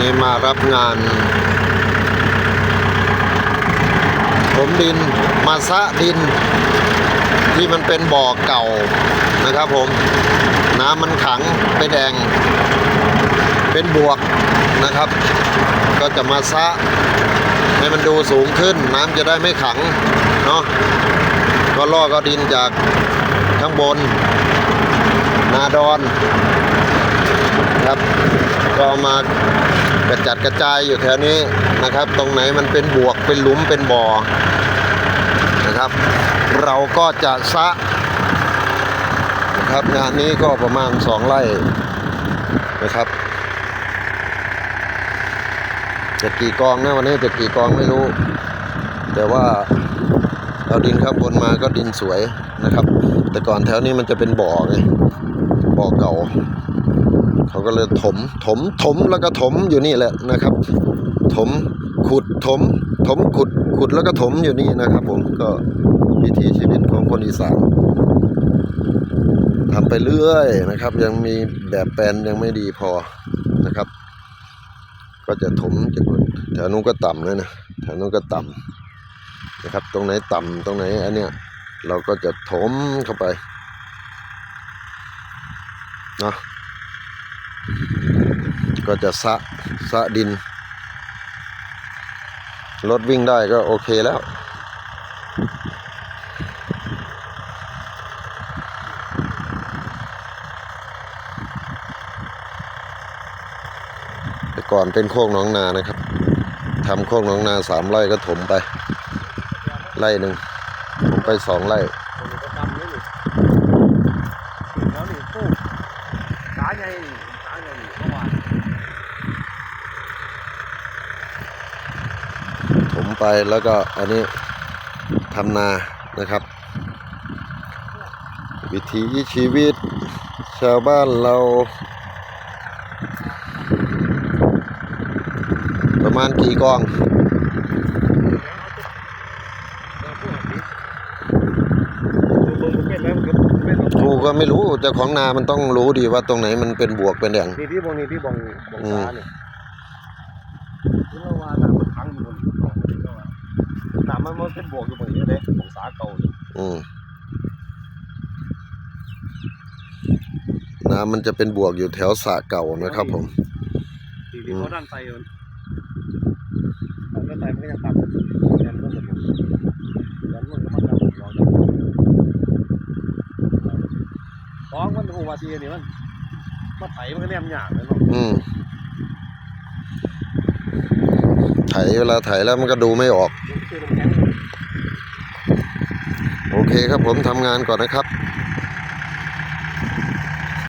นี้มารับงานผมดินมาซะดิน ที่มันเป็นบ่อเก่านะครับผมน้ำมันขังเป็นแอ่งเป็นบวกนะครับ ก็จะมาซะให้มันดูสูงขึ้น น้ำจะได้ไม่ขังเนาะก็ล่อกเอาดินจากข้างบน นาดอนครับก็มา กระจัดกระจายอยู่แถวนี้นะครับ ตรงไหนมันเป็นบวกเป็นหลุมเป็นบ่อนะครับ เราก็จะซะนะครับงานนี้ก็ประมาณสองไร่นะครับจะกี่กองนะวันนี้จะกี่กองไม่รู้ แต่ว่าเอาดินข้างบนมาก็ดินสวยนะครับ แต่ก่อนแถวนี้มันจะเป็นบ่อไงบ่อเก่า เขาก็เลยถมถมถมแล้วก็ถมอยู่นี่แหละนะครับ ถมขุดถม ถมขุดขุดแล้วก็ถมอยู่นี่นะครับ ผมก็วิถีชีวิตของคนอีสานทำไปเรื่อยนะครับ ยังมีแบบแปลนยังไม่ดีพอนะครับ ก็จะถมจะขุดแถวนู้นก็ต่ำเลยนะแถวนู้นก็ต่ำนะครับ ตรงไหนต่ำตรงไหนอันเนี้ยเราก็จะถมเข้าไปเนาะ ก็จะสะสะดิน รถวิ่งได้ก็โอเคแล้ว แต่ก่อนเป็นโคกหน้องนานะครับทำโคกหน้องนาสามไร่ก็ถมไป ไร่หนึ่งผมไปสองไร่ คนก็ทำนี่นี่แล้วนี่ตู้ขาใหญ่นี่ขาใหญ่นี่เมื่อวาน ถม ไปแล้วก็อันนี้ทำนานะครับ วิถีชีวิตชาวบ้านเรา ประมาณกี่กองแล้วพวกนี้ดูเบิ่งเป็นแล้วมันก็เป็นกูก็ไม่รู้เจ้าของนามันต้องรู้ดีว่าตรงไหนมันเป็นบวกเป็นอย่างนี่ที่บงนี่ที่บงบงอืมฟ้านี่ที่เมื่อวานน่ะมันค้างอยู่บนเขาที่เมื่อวานน้ำ มันมันเป็นบวกอยู่บนนี้เลยบงสาเก่าเลยอืมน้ำมันจะเป็นบวกอยู่แถวสระเก่านะครับ ผม ที่ที่เขาด้านไตมันด้านไตมันก็ยังต่ำยันมันก็อยู่ยันมันก็มันจะลองฟ้องมันโอวาซีนี่มันมาไถมันก็แนมหยาบเลยเนาะอืมไถเวลาไถแล้วมันก็ดูไม่ออกคือน้ำแข็ง โอเคครับผมทำงานก่อนนะครับ